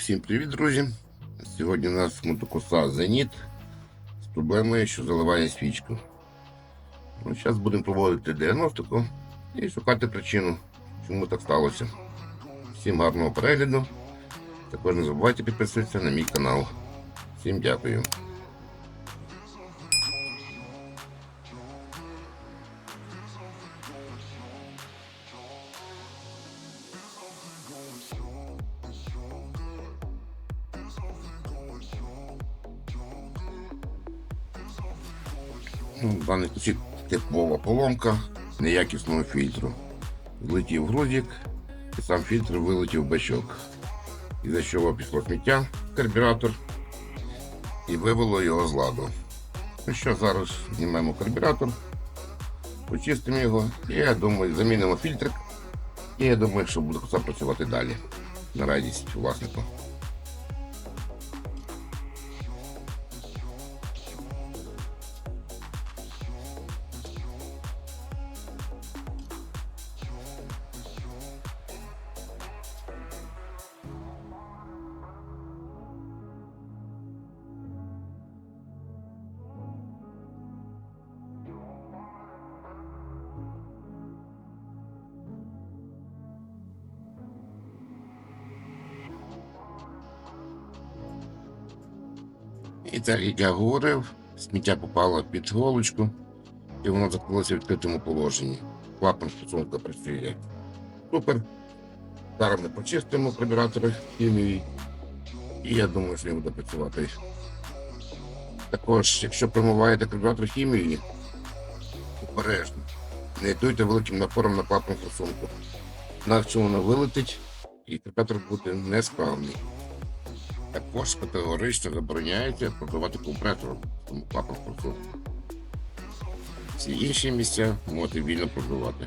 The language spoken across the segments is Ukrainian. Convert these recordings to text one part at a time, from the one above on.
Всім привіт, друзі! Сьогодні у нас мотокоса Зеніт з проблемою, що заливає свічку. Ну, зараз будемо проводити діагностику і шукати причину, чому так сталося. Всім гарного перегляду. Також не забувайте підписуватися на мій канал. Всім дякую. Ну, в случай типова поломка неякісного фільтру. Злетів грузик, і сам фільтр вилетів бачок. І за чого пішло сміття, карбюратор, і вивело його з ладу. Ну що, зараз знімемо карбюратор, почистимо його, і я думаю, замінимо фільтр. І я думаю, що буде працювати далі. На радість власнику. І так як я говорив, сміття попало під голочку, і воно закрилося в відкритому положенні. Клапан стосунка працює. Супер. Зараз ми почистимо карбюратори хімії. І я думаю, що він буде працювати. Також, якщо промиваєте карбюратор хімією, обережно. Не йдуйте великим напором на клапан форсунку. Інакше воно вилетить і карбюратор буде несправний. Також категорично забороняється продавати компресор, тому клапан форсунку. Всі інші місця можете вільно продавати.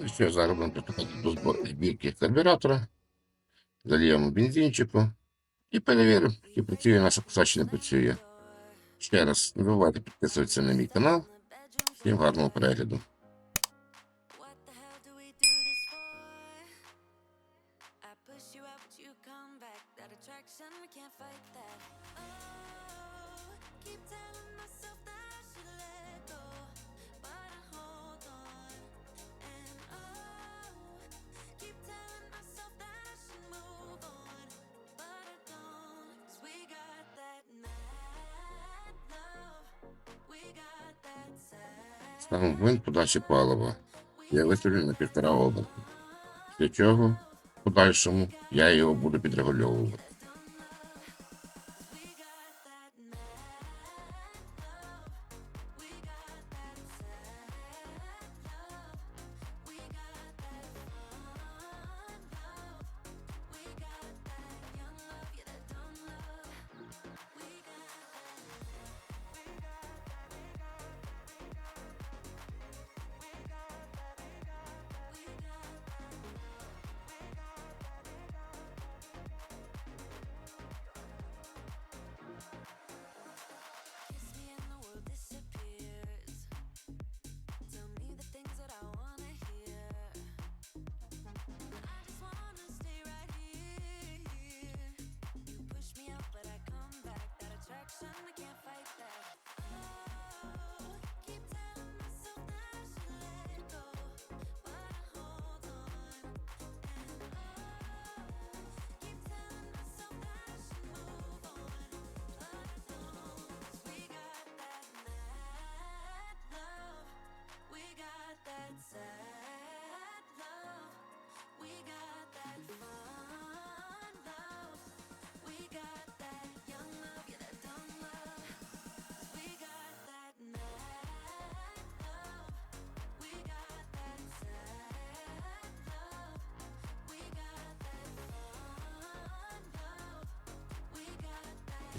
Ну що, зараз будемо приступати до збірки карбюратора. Заліємо бензинчику і перевіримо, чи працює наша коса, чи не працює. Ще раз не забувайте підписуватися на мій канал. Всім гарного перегляду. Attraction, we can't fight that. Oh, keep telling myself that sad. момент подачі палива. Я виставлю на півтора оберта. Після чого в подальшому я його буду підрегульовувати.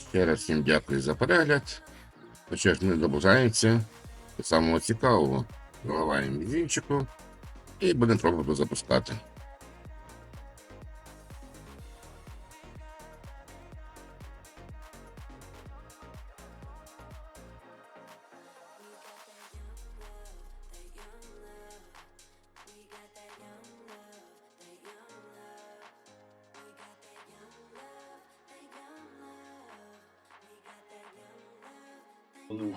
Ще раз всім дякую за перегляд. Хоча ж, ми добувається до самого цікавого. Заливаємо мізинчику і будемо пробувати запускати. Falou.